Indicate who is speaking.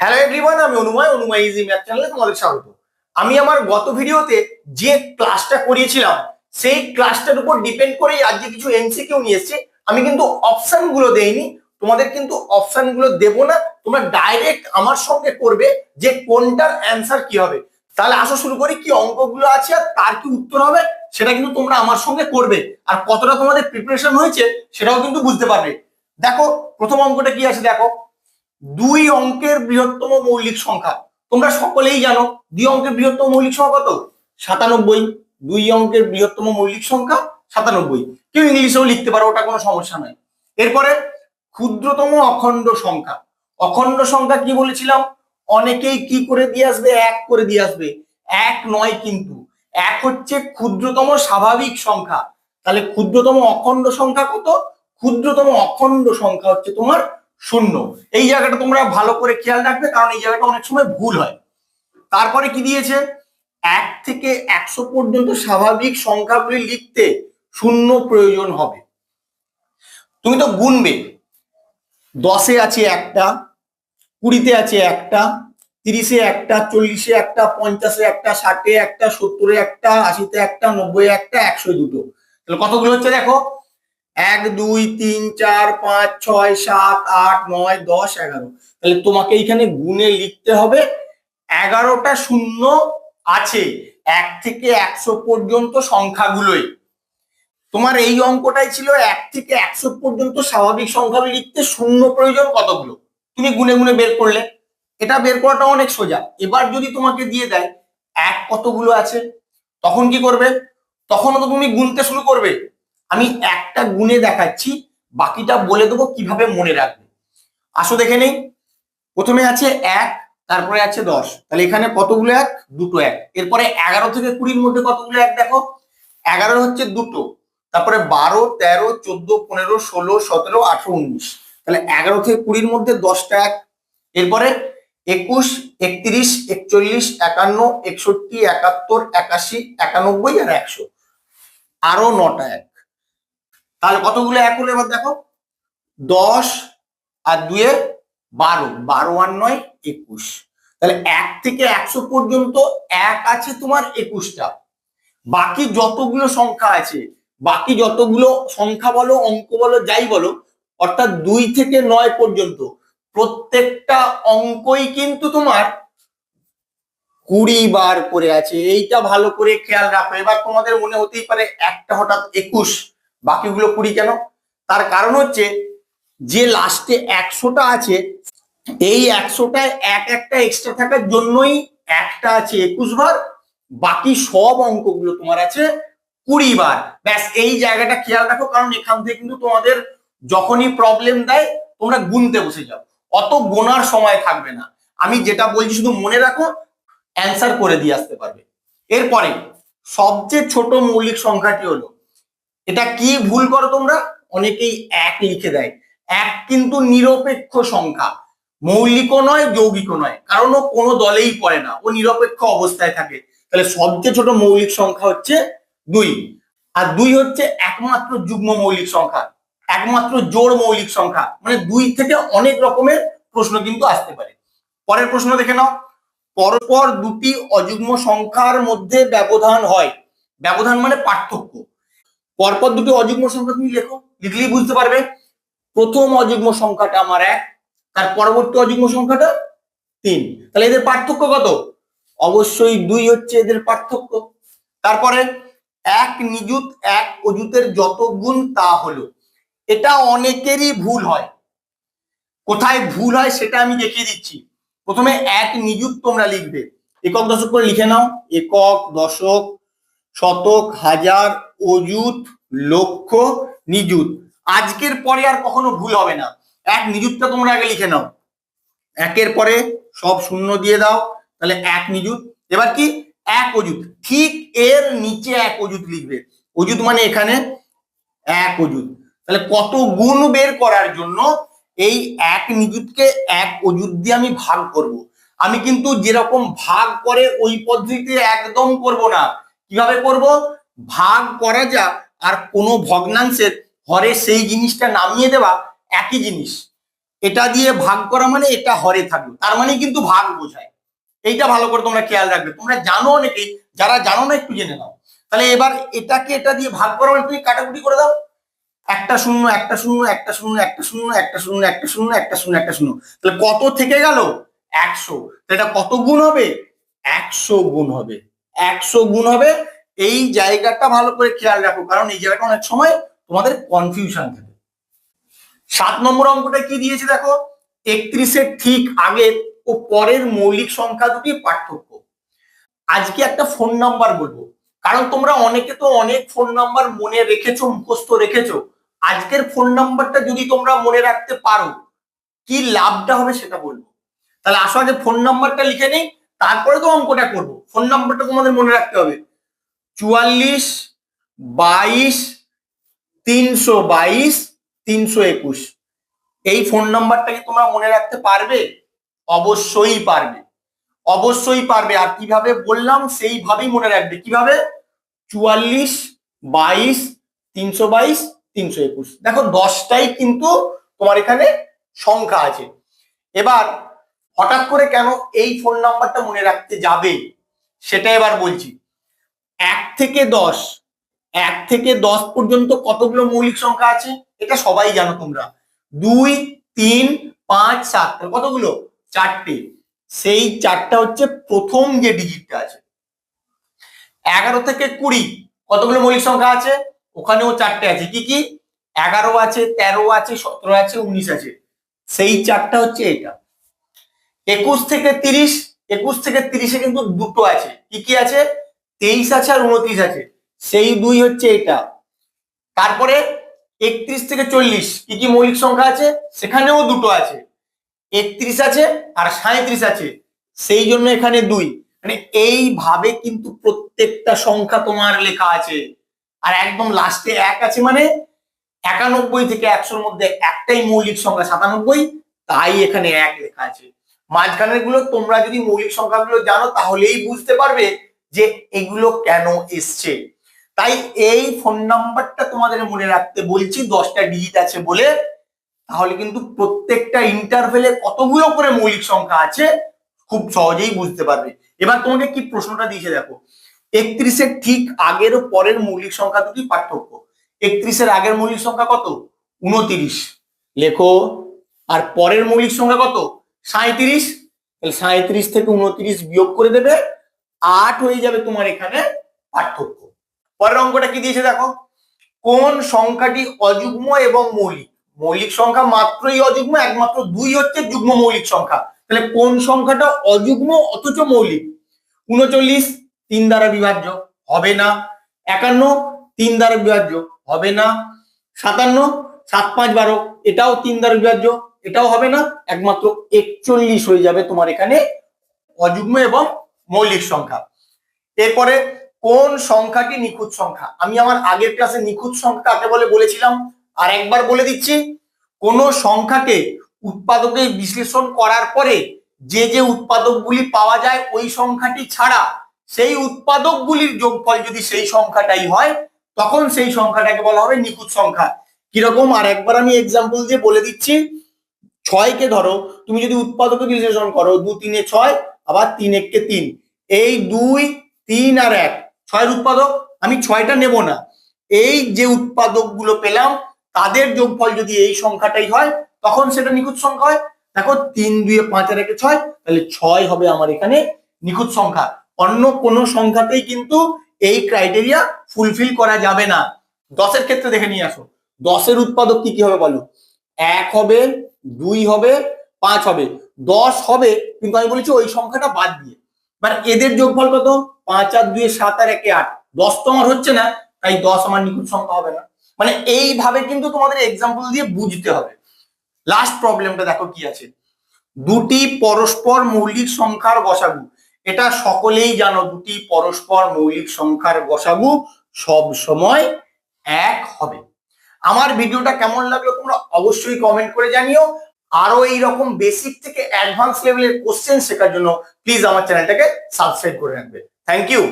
Speaker 1: Hello everyone আমি অনুময় অনুময় easy math চ্যানেলে তোমাদের স্বাগত আমি আমার গত ভিডিওতে যে ক্লাসটা করিয়েছিলাম সেই ক্লাসটার উপর ডিপেন্ড করেই আজকে কিছু এমসিকিউ নিয়ে এসেছি আমি কিন্তু অপশনগুলো দেইনি তোমাদের কিন্তু অপশনগুলো দেব না তোমরা ডাইরেক্ট আমার সঙ্গে করবে যে কোনটার অ্যান্সার কি হবে তাহলে আসো শুরু করি কি অঙ্কগুলো আছে আর তার কি উত্তর হবে সেটা কিন্তু তোমরা আমার সঙ্গে করবে আর কতটা তোমাদের প্রিপারেশন হয়েছে সেটাও কিন্তু বুঝতে পারবে দেখো প্রথম অঙ্কটা কি আছে দেখো দুই অঙ্কের বৃহত্তম মৌলিক সংখ্যা তোমরা সকলেই জানো দুই অঙ্কের বৃহত্তম মৌলিক সংখ্যা কত সাতানব্বই দুই অঙ্কের বৃহত্তম মৌলিক সংখ্যা সাতানব্বই কেউ ইংলিশেও লিখতে পারো ওটা কোনো সমস্যা নয় এরপরে ক্ষুদ্রতম অখণ্ড সংখ্যা অখণ্ড সংখ্যা কি বলেছিলাম অনেকেই কি করে দিয়ে আসবে এক করে দিয়ে আসবে এক নয় কিন্তু এক হচ্ছে ক্ষুদ্রতম স্বাভাবিক সংখ্যা তাহলে ক্ষুদ্রতম অখণ্ড সংখ্যা কত ক্ষুদ্রতম অখণ্ড সংখ্যা হচ্ছে তোমার শূন্য এই জায়গাটা তোমরা ভালো করে খেয়াল রাখবে কারণ এই জায়গাটা অনেক সময় ভুল হয় তারপরে কি দিয়েছে এক থেকে একশো পর্যন্ত স্বাভাবিক সংখ্যাগুলি লিখতে শূন্য প্রয়োজন হবে তুমি তো গুনবে দশে আছে একটা কুড়িতে আছে একটা তিরিশে একটা চল্লিশে একটা পঞ্চাশে একটা ষাটে একটা সত্তরে একটা আশিতে একটা নব্বই একটা একশো দুটো তাহলে কতগুলো হচ্ছে দেখো এক দুই তিন চার পাঁচ ছয় সাত আট নয় দশ এগারো তাহলে তোমাকে এইখানে গুণে লিখতে হবে এগারোটা শূন্য আছে এক থেকে একশো পর্যন্ত সংখ্যাগুলোই তোমার এই অঙ্কটাই ছিল এক থেকে একশো পর্যন্ত স্বাভাবিক সংখ্যা লিখতে শূন্য প্রয়োজন কতগুলো তুমি গুনে গুনে বের করলে এটা বের করাটা অনেক সোজা এবার যদি তোমাকে দিয়ে দেয় এক কতগুলো আছে তখন কি করবে তখনও তো তুমি গুনতে শুরু করবে আমি একটা গুণে দেখাচ্ছি বাকিটা বলে দেবো কিভাবে মনে রাখবে আসো দেখে নেই প্রথমে আছে এক তারপরে আছে দশ তাহলে এখানে কতগুলো এক দুটো এক এরপরে এগারো থেকে কুড়ির মধ্যে কতগুলো এক দেখো এগারো হচ্ছে দুটো তারপরে বারো তেরো চোদ্দ পনেরো ষোলো সতেরো আঠেরো উনিশ তাহলে এগারো থেকে কুড়ির মধ্যে দশটা এক এরপরে একুশ একত্রিশ একচল্লিশ একান্ন একষট্টি একাত্তর একাশি একানব্বই আর একশো আরো নটা এক তাহলে কতগুলো এক হলো এবার দেখো দশ আর দুয়ে বারো বারো আর নয় একুশ তাহলে এক থেকে একশো পর্যন্ত এক আছে তোমার একুশটা বাকি যতগুলো সংখ্যা আছে বাকি যতগুলো সংখ্যা বলো অঙ্ক বলো যাই বলো অর্থাৎ দুই থেকে নয় পর্যন্ত প্রত্যেকটা অঙ্কই কিন্তু তোমার কুড়ি বার করে আছে এইটা ভালো করে খেয়াল রাখো এবার তোমাদের মনে হতেই পারে একটা হঠাৎ একুশ বাকিগুলো কুড়ি কেন তার কারণ হচ্ছে যে লাস্টে একশোটা আছে এই একশোটায় এক একটা এক্সট্রা থাকার জন্যই একটা আছে একুশ বার বাকি সব অঙ্কগুলো তোমার আছে কুড়ি বার ব্যাস এই জায়গাটা খেয়াল রাখো কারণ এখান থেকে কিন্তু তোমাদের যখনই প্রবলেম দেয় তোমরা গুনতে বসে যাও অত গোনার সময় থাকবে না আমি যেটা বলছি শুধু মনে রাখো অ্যান্সার করে দিয়ে আসতে পারবে এরপরে সবচেয়ে ছোট মৌলিক সংখ্যাটি হলো এটা কি ভুল করো তোমরা অনেকেই এক লিখে দেয় এক কিন্তু নিরপেক্ষ সংখ্যা মৌলিকও নয় যৌগিকও নয় কারণ ও কোনো দলেই পড়ে না ও নিরপেক্ষ অবস্থায় থাকে তাহলে সবচেয়ে ছোট মৌলিক সংখ্যা হচ্ছে দুই আর দুই হচ্ছে একমাত্র যুগ্ম মৌলিক সংখ্যা একমাত্র জোর মৌলিক সংখ্যা মানে দুই থেকে অনেক রকমের প্রশ্ন কিন্তু আসতে পারে পরের প্রশ্ন দেখে নাও পরপর দুটি অযুগ্ম সংখ্যার মধ্যে ব্যবধান হয় ব্যবধান মানে পার্থক্য পরপর দুটো অযুগ্ম সংখ্যা তুমি লেখো লিখলেই বুঝতে পারবে প্রথম অযুগ্ম সংখ্যাটা আমার এক তার পরবর্তী অযুগ্ম সংখ্যাটা তিন তাহলে এদের পার্থক্য কত অবশ্যই দুই হচ্ছে এদের পার্থক্য তারপরে এক নিযুত এক অযুতের যত গুণ তা হলো এটা অনেকেরই ভুল হয় কোথায় ভুল হয় সেটা আমি দেখিয়ে দিচ্ছি প্রথমে এক নিযুত তোমরা লিখবে একক দশক করে লিখে নাও একক দশক শতক হাজার অযুত লক্ষ্য নিযুত আজকের পরে আর কখনো ভুল হবে না এক নিযুতটা তোমরা আগে লিখে নাও একের পরে সব শূন্য দিয়ে দাও তাহলে এক নিযুত এবার কি এক অযুত ঠিক এর নিচে এক অযুত লিখবে অযুত মানে এখানে এক অযুত তাহলে কত গুণ বের করার জন্য এই এক নিযুতকে এক অযুত দিয়ে আমি ভাগ করব। আমি কিন্তু যেরকম ভাগ করে ওই পদ্ধতিতে একদম করব না কিভাবে করব ভাগ করা যা আর কোনো ভগ্নাংশের হরে সেই জিনিসটা নামিয়ে দেওয়া একই জিনিস এটা দিয়ে ভাগ করা মানে এটা হরে থাকবে তার মানে কিন্তু ভাগ বোঝায় এইটা ভালো করে তোমরা খেয়াল রাখবে তোমরা জানো অনেকেই যারা জানো না একটু জেনে নাও তাহলে এবার এটাকে এটা দিয়ে ভাগ করা মানে তুমি কাটাকুটি করে দাও একটা শূন্য একটা শূন্য একটা শূন্য একটা শূন্য একটা শূন্য একটা শূন্য একটা শূন্য একটা শূন্য তাহলে কত থেকে গেল একশো এটা কত গুণ হবে একশো গুণ হবে একশো গুণ হবে এই জায়গাটা ভালো করে খেয়াল রাখো কারণ এই জায়গাটা অনেক সময় তোমাদের কনফিউশন থাকে সাত নম্বর অঙ্কটা কি দিয়েছে দেখো একত্রিশের ঠিক আগের ও পরের মৌলিক সংখ্যা দুটি পার্থক্য আজকে একটা ফোন নাম্বার বলবো কারণ তোমরা অনেকে তো অনেক ফোন নাম্বার মনে রেখেছো মুখস্থ রেখেছো আজকের ফোন নাম্বারটা যদি তোমরা মনে রাখতে পারো কি লাভটা হবে সেটা বলবো তাহলে আসো আগে ফোন নাম্বারটা লিখে নেই তারপরে তো অঙ্কটা করবো ফোন নাম্বারটা তোমাদের মনে রাখতে হবে চুয়াল্লিশ বাইশ তিনশো বাইশ তিনশো একুশ এই ফোন নাম্বারটাকে তোমরা মনে রাখতে পারবে অবশ্যই পারবে অবশ্যই পারবে আর কিভাবে বললাম সেইভাবেই মনে রাখবে কিভাবে চুয়াল্লিশ বাইশ তিনশো বাইশ তিনশো একুশ দেখো দশটাই কিন্তু তোমার এখানে সংখ্যা আছে এবার হঠাৎ করে কেন এই ফোন নাম্বারটা মনে রাখতে যাবে সেটা এবার বলছি এক থেকে দশ এক থেকে দশ পর্যন্ত কতগুলো মৌলিক সংখ্যা আছে এটা সবাই জানো তোমরা দুই তিন পাঁচ সাত কতগুলো চারটে সেই চারটা হচ্ছে প্রথম যে ডিজিটটা আছে এগারো থেকে কুড়ি কতগুলো মৌলিক সংখ্যা আছে ওখানেও চারটে আছে কি কি এগারো আছে তেরো আছে সতেরো আছে উনিশ আছে সেই চারটা হচ্ছে এটা একুশ থেকে তিরিশ একুশ থেকে তিরিশে কিন্তু দুটো আছে কি কি আছে তেইশ আছে আর উনত্রিশ আছে সেই দুই হচ্ছে এটা তারপরে একত্রিশ থেকে চল্লিশ কি কি মৌলিক সংখ্যা আছে সেখানেও দুটো আছে একত্রিশ আছে আর সাঁত্রিশ আছে সেই জন্য এখানে দুই মানে এইভাবে কিন্তু প্রত্যেকটা সংখ্যা তোমার লেখা আছে আর একদম লাস্টে এক আছে মানে একানব্বই থেকে একশোর মধ্যে একটাই মৌলিক সংখ্যা সাতানব্বই তাই এখানে এক লেখা আছে মাঝখানের গুলো তোমরা যদি মৌলিক সংখ্যাগুলো জানো তাহলেই বুঝতে পারবে যে এগুলো কেন এসছে তাই এই ফোন নাম্বারটা তোমাদের মনে রাখতে বলছি দশটা ডিজিট আছে বলে তাহলে কিন্তু প্রত্যেকটা ইন্টারভেলে কতগুলো করে মৌলিক সংখ্যা আছে খুব সহজেই বুঝতে পারবে এবার তোমাকে কি প্রশ্নটা দিয়েছে দেখো একত্রিশের ঠিক আগের পরের মৌলিক সংখ্যা দুটি পার্থক্য একত্রিশের আগের মৌলিক সংখ্যা কত উনতিরিশ লেখো আর পরের মৌলিক সংখ্যা কত সাঁত্রিশ তাহলে সাঁত্রিশ থেকে উনত্রিশ বিয়োগ করে দেবে আট হয়ে যাবে তোমার এখানে পার্থক্য পরের অঙ্কটা কি দিয়েছে দেখো কোন সংখ্যাটি অযুগ্ম এবং মৌলিক মৌলিক সংখ্যা মাত্রই অযুগ্ম একমাত্র দুই হচ্ছে যুগ্ম মৌলিক সংখ্যা তাহলে কোন সংখ্যাটা অযুগ্ম অথচ মৌলিক উনচল্লিশ তিন দ্বারা বিভাজ্য হবে না একান্ন তিন দ্বারা বিভাজ্য হবে না সাতান্ন সাত পাঁচ বারো এটাও তিন দ্বারা বিভাজ্য এটাও হবে না একমাত্র একচল্লিশ হয়ে যাবে তোমার এখানে অযুগ্ম এবং মৌলিক সংখ্যা এরপরে কোন সংখ্যাটি নিখুঁত সংখ্যা আমি আমার আগের ক্লাসে নিখুঁত সংখ্যা কাকে বলে বলেছিলাম আর একবার বলে দিচ্ছি কোন সংখ্যাকে উৎপাদকে বিশ্লেষণ করার পরে যে যে উৎপাদকগুলি পাওয়া যায় ওই সংখ্যাটি ছাড়া সেই উৎপাদকগুলির যোগফল যদি সেই সংখ্যাটাই হয় তখন সেই সংখ্যাটাকে বলা হবে নিখুঁত সংখ্যা কিরকম আর একবার আমি এক্সাম্পল দিয়ে বলে দিচ্ছি ছয়কে ধরো তুমি যদি উৎপাদকে বিশ্লেষণ করো দু তিনে ছয় আবার তিন এককে তিন এই দুই তিন আর এক ছয়ের উৎপাদক আমি ছয়টা নেব না এই যে উৎপাদকগুলো পেলাম তাদের যোগফল যদি এই সংখ্যাটাই হয় তখন সেটা নিখুঁত সংখ্যা হয় দেখো তিন দুয়ে পাঁচ আর একে ছয় তাহলে ছয় হবে আমার এখানে নিখুঁত সংখ্যা অন্য কোনো সংখ্যাতেই কিন্তু এই ক্রাইটেরিয়া ফুলফিল করা যাবে না দশের ক্ষেত্রে দেখে নিয়ে আসো দশের উৎপাদক কি কি হবে বলো এক হবে দুই হবে পাঁচ হবে দশ হবে কিন্তু আমি বলেছি ওই সংখ্যাটা বাদ দিয়ে মানে এদের যোগফল কত পাঁচ আর দুই সাত আর একে আট দশ তো আমার হচ্ছে না তাই দশ আমার নিখুঁত সংখ্যা হবে না মানে এইভাবে কিন্তু তোমাদের এক্সাম্পল দিয়ে বুঝতে হবে লাস্ট প্রবলেমটা দেখো কি আছে দুটি পরস্পর মৌলিক সংখ্যার গসাগু এটা সকলেই জানো দুটি পরস্পর মৌলিক সংখ্যার গসাগু সব সময় এক হবে আমার ভিডিওটা কেমন লাগলো তোমরা অবশ্যই কমেন্ট করে জানিও আরো এইরকম বেসিক থেকে অ্যাডভান্স লেভেলের কোশ্চেন শেখার জন্য প্লিজ আমার চ্যানেলটাকে সাবস্ক্রাইব করে রাখবে থ্যাংক ইউ